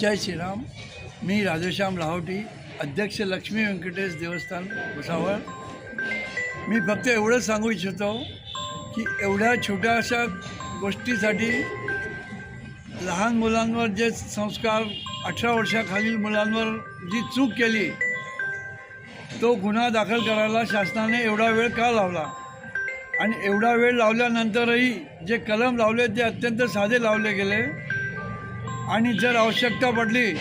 जय श्रीराम. मी राधेश्याम लाहोटी अध्यक्ष लक्ष्मी व्यंकटेश देवस्थान भुसावळ. मी फक्त एवढंच सांगू इच्छितो की एवढ्या छोट्याशा गोष्टीसाठी लहान मुलांवर जे संस्कार अठरा वर्षाखालील मुलांवर जी चूक केली तो गुन्हा दाखल करायला शासनाने एवढा वेळ का लावला? आणि एवढा वेळ लावल्यानंतरही जे कलम लावले ते अत्यंत साधे लावले गेले. आणि जर आवश्यकता पडली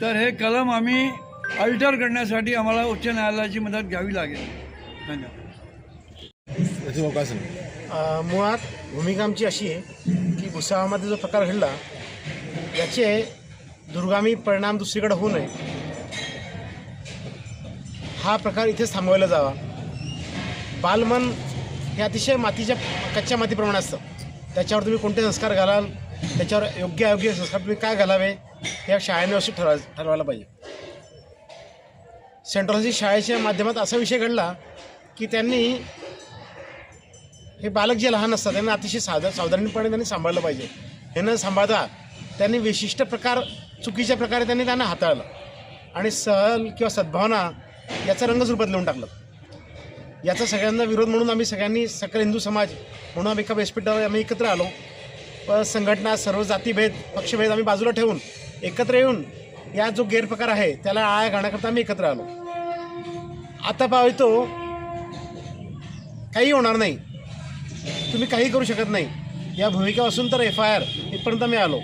तर हे कलम आम्ही अल्टर करण्यासाठी आम्हाला उच्च न्यायालयाची मदत घ्यावी लागेल. धन्यवाद. मुळात भूमिका आमची अशी आहे की भुसावळमध्ये जो प्रकार घडला याचे दुर्गामी परिणाम दुसरीकडे होऊ नये. हा प्रकार इथेच थांबवायला जावा. बालमन हे अतिशय मातीच्या कच्च्या मातीप्रमाणे असतं. त्याच्यावर तुम्ही कोणते संस्कार घालाल? त्याच्यावर योग्य अयोग्य संस्कार तुम्ही काय घालावे या शाळेने असं ठरवा ठरवायला पाहिजे. सेंट्रलची शाळेच्या माध्यमात असा विषय घडला की त्यांनी हे बालक जे लहान असतात त्यांना अतिशय साधा सावधानीपणे त्यांनी सांभाळलं पाहिजे. हे न सांभाळता त्यांनी विशिष्ट प्रकार चुकीच्या प्रकारे त्यांनी त्यांना हाताळलं आणि सहल किंवा सद्भावना याचा रंगच रूपात लिहून टाकलं. याचा सगळ्यांना विरोध म्हणून आम्ही सगळ्यांनी सकल हिंदू समाज म्हणून आम्ही एका व्यासपीठावर आम्ही एकत्र आलो. संघटना सर्व जातीभेद पक्षभेद आम्ही बाजूला ठेवून एकत्र येऊन या जो गैरप्रकार आहे त्याला आळा घालण्याकरता आम्ही एकत्र आलो. आता पाहतो काही होणार नाही. तुम्ही काही करू शकत नाही. या भूमिका असून तर एफ आय आर इथपर्यंत मी आलो.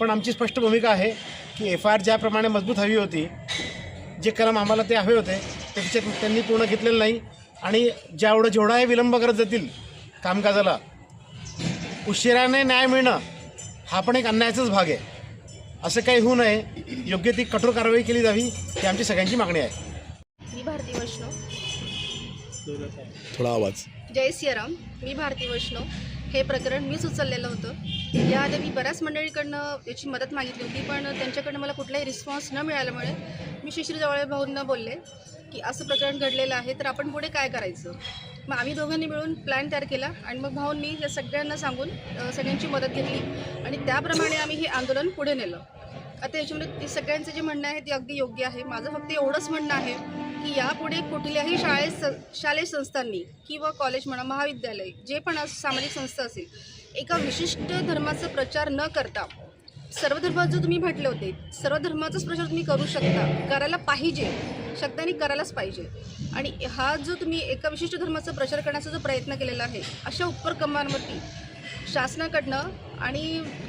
पण आमची स्पष्ट भूमिका आहे की एफ आय आर ज्याप्रमाणे मजबूत हवी होती जे कलम आम्हाला ते हवे होते त्याच्यात त्यांनी पूर्ण घेतलेलं नाही. आणि जेवढं जेवढाही विलंब करत जातील कामकाजाला उशिराने न्याय मिळणं हा पण एक अन्यायाचाच भाग आहे. असं काही होऊ नये. योग्य ती कठोर कारवाई केली जावी ही आमची सगळ्यांची मागणी आहे. मी भारती वैष्णव. थोडा आवाज. जय सियाराम. मी भारती वैष्णव. हे प्रकरण मीच उचललेलं होतं. याआधी मी बऱ्याच मंडळीकडनं याची मदत मागितली होती पण त्यांच्याकडनं मला कुठलाही रिस्पॉन्स न मिळाल्यामुळे मी शिश्री जवळ भाऊंना बोलले की असं प्रकरण घडलेलं आहे तर आपण पुढे काय करायचं? मग आम्ही दोघांनी मिळून प्लॅन तयार केला आणि मग भाऊंनी या सगळ्यांना सांगून सगळ्यांची मदत घेतली आणि त्याप्रमाणे आम्ही हे आंदोलन पुढे नेलं. आता याच्यामध्ये ते सगळ्यांचं जे म्हणणं आहे ते अगदी योग्य आहे. माझं फक्त एवढंच म्हणणं आहे की यापुढे कुठल्याही शाळेत शालेय संस्थांनी किंवा कॉलेज म्हणा महाविद्यालय जे पण सामाजिक संस्था असेल एका विशिष्ट धर्माचा प्रचार न करता सर्व जो तुम्ही म्हटले होते सर्व धर्माचाच प्रचार तुम्ही करू शकता. करायला पाहिजे. शक्तानी करायलाच पाहिजे. आणि हा जो तुम्ही एका विशिष्ट धर्माचा प्रचार करण्याचा जो प्रयत्न केलेला आहे अशा उपक्रमांवरती शासनाकडनं आणि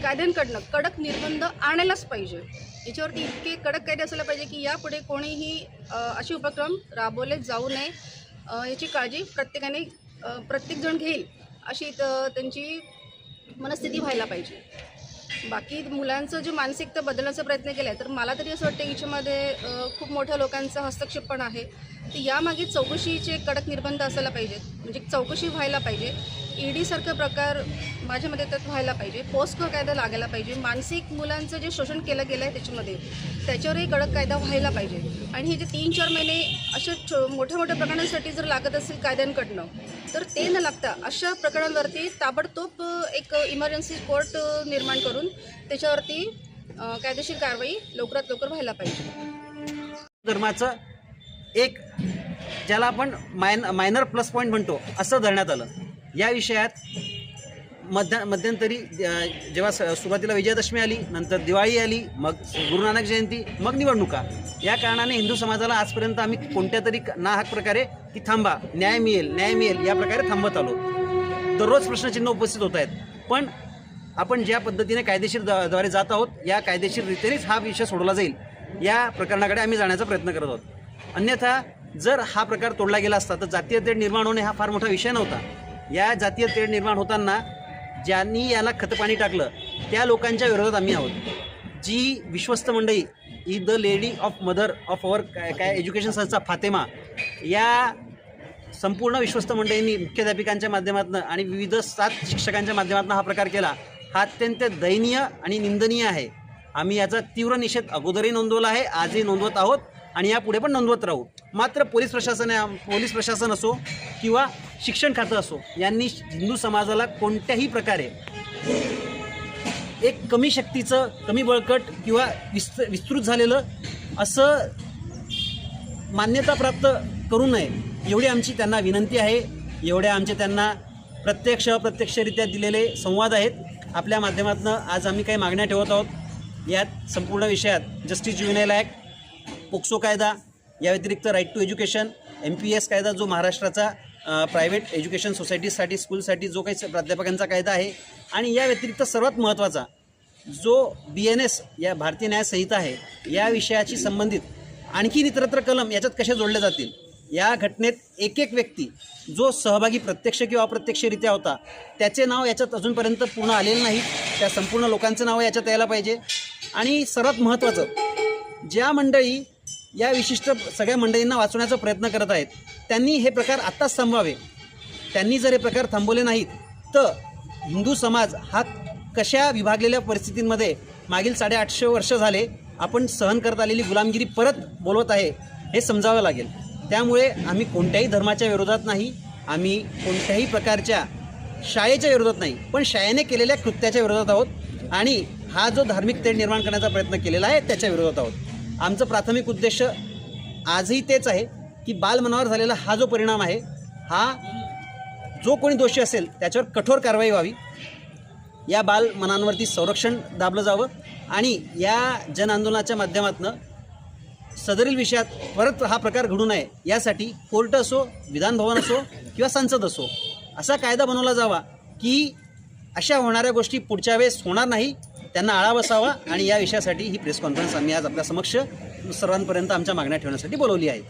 कायद्यांकडनं कडक निर्बंध आणायलाच पाहिजे. याच्यावरती इतके कडक कायदे असायला पाहिजे की यापुढे कोणीही असे उपक्रम राबवले जाऊ नये. याची काळजी प्रत्येकाने प्रत्येकजण घेईल अशी त- त्यांची मनस्थिती व्हायला पाहिजे. बाकी मुलांचं जे मानसिकता बदलण्याचा प्रयत्न केला आहे तर मला तरी असं वाटतं याच्यामध्ये खूप मोठ्या लोकांचा हस्तक्षेप पण आहे. तर यामागे चौकशीचे कडक निर्बंध असायला पाहिजेत. म्हणजे चौकशी व्हायला पाहिजे. ईडीसारखं प्रकार माझ्यामध्ये त्यात व्हायला पाहिजे. पोस्को कायदा लागायला पाहिजे. मानसिक मुलांचं जे शोषण केलं गेलं आहे त्याच्यामध्ये त्याच्यावरही कडक कायदा व्हायला पाहिजे. आणि हे जे तीन चार महिने अशा छो मोठ्या मोठ्या प्रकरणांसाठी जर लागत असेल कायद्यांकडनं तर ते न लागता अशा प्रकरणांवरती ताबडतोब एक इमर्जन्सी कोर्ट निर्माण करून त्याच्यावरती कायदेशीर कारवाई लवकरात लवकर व्हायला पाहिजे. धर्माचं एक ज्याला आपण मायन मायनर प्लस पॉईंट म्हणतो असं धरण्यात आलं. या विषयात मध्य मध्यंतरी जेव्हा स- सुरुवातीला विजयादशमी आली नंतर दिवाळी आली मग गुरु नानक जयंती मग निवडणुका. या कारणाने हिंदू समाजाला आजपर्यंत आम्ही कोणत्या तरी नाहक प्रकारे की थांबा न्याय मिळेल न्याय मिळेल या प्रकारे थांबत आलो. दररोज प्रश्नचिन्ह उपस्थित होत आहेत. पण आपण ज्या पद्धतीने कायदेशीर द- द्वारे जात आहोत या कायदेशीर रीतीनेच हा विषय सोडवला जाईल या प्रकरणाकडे आम्ही जाण्याचा प्रयत्न करत आहोत. अन्यथा जर हा प्रकार तोडला गेला असता तर जातीय तेढ निर्माण होणे हा फार मोठा विषय नव्हता. या जातीय तेढ निर्माण होताना ज्यांनी याला खतपाणी टाकलं त्या लोकांच्या विरोधात आम्ही आहोत. जी विश्वस्त मंडळी E the lady of mother of our काय काय एज्युकेशन संस्था फातेमा या संपूर्ण विश्वस्त मंडळींनी मुख्याध्यापिकांच्या माध्यमातून आणि विविध सात शिक्षकांच्या माध्यमातून हा प्रकार केला हा अत्यंत दयनीय आणि निंदनीय आहे. आम्ही याचा तीव्र निषेध अगोदरही नोंदवला आहे आजही नोंदवत आहोत आणि यापुढे पण नोंदवत राहू. मात्र पोलीस प्रशासन पोलीस प्रशासन असो किंवा शिक्षण खातं असो यांनी हिंदू समाजाला कोणत्याही प्रकारे एक कमी शक्तीचं कमी बळकट किंवा विस्त विस्तृत झालेलं असं मान्यता प्राप्त करू नये एवढी आमची त्यांना विनंती आहे. एवढ्या आमचे त्यांना प्रत्यक्ष अप्रत्यक्षरित्या दिलेले संवाद आहेत. आपल्या माध्यमातून आज आम्ही काही मागण्या ठेवत आहोत. यात संपूर्ण विषयात जस्टिस ज्युएनएल ॲक्ट पोक्सो कायदा या व्यतिरिक्त right to education M P S कायदा जो महाराष्ट्राचा प्रायव्हेट एज्युकेशन सोसायटीसाठी स्कूलसाठी जो काही प्राध्यापकांचा कायदा आहे आणि या व्यतिरिक्त सर्वात महत्त्वाचा जो बी एन एस या भारतीय न्याय संहिता आहे या विषयाशी संबंधित आणखी इतरत्र कलम याच्यात कसे जोडले जातील या घटनेत एक एक व्यक्ती जो सहभागी प्रत्यक्ष किंवा अप्रत्यक्षरित्या होता त्याचे नाव याच्यात अजूनपर्यंत पूर्ण आलेलं नाही. त्या संपूर्ण लोकांचं नाव याच्यात यायला पाहिजे. आणि सर्वात महत्त्वाचं ज्या मंडळी या विशिष्ट सगळ्या मंडळींना वाचवण्याचा प्रयत्न करत आहेत त्यांनी हे प्रकार आत्ताच थांबवावे. त्यांनी जर हे प्रकार थांबवले नाहीत तर हिंदू समाज हा कशा विभागलेल्या परिस्थितींमध्ये मागील साडेआठशे वर्ष झाले आपण सहन करत आलेली गुलामगिरी परत बोलवत आहे हे समजावं लागेल. त्यामुळे आम्ही कोणत्याही धर्माच्या विरोधात नाही आम्ही कोणत्याही प्रकारच्या शाळेच्या विरोधात नाही पण शाळेने केलेल्या कृत्याच्या विरोधात आहोत आणि हा जो धार्मिक तेढ निर्माण करण्याचा प्रयत्न केलेला आहे त्याच्या विरोधात आहोत. आमचं प्राथमिक उद्देश आजही तेच आहे की बालमनावर झालेला हा जो परिणाम आहे हा जो कोणी दोषी असेल त्याच्यावर कठोर कारवाई व्हावी. या बालमनांवरती संरक्षण दाबलं जावं आणि या जन आंदोलनाच्या माध्यमातून सदरील विषयात परत हा प्रकार घडू नये यासाठी कोर्ट असो विधानभवन असो किंवा संसद असो असा कायदा बनवला जावा की अशा होणाऱ्या गोष्टी पुढच्या वेळेस होणार नाही त्यांना आळा बसावा आणि या विषयासाठी ही प्रेस कॉन्फरन्स आम्ही आज आपल्या समक्ष सर्वांपर्यंत आमच्या मागण्या ठेवण्यासाठी बोलवली आहे.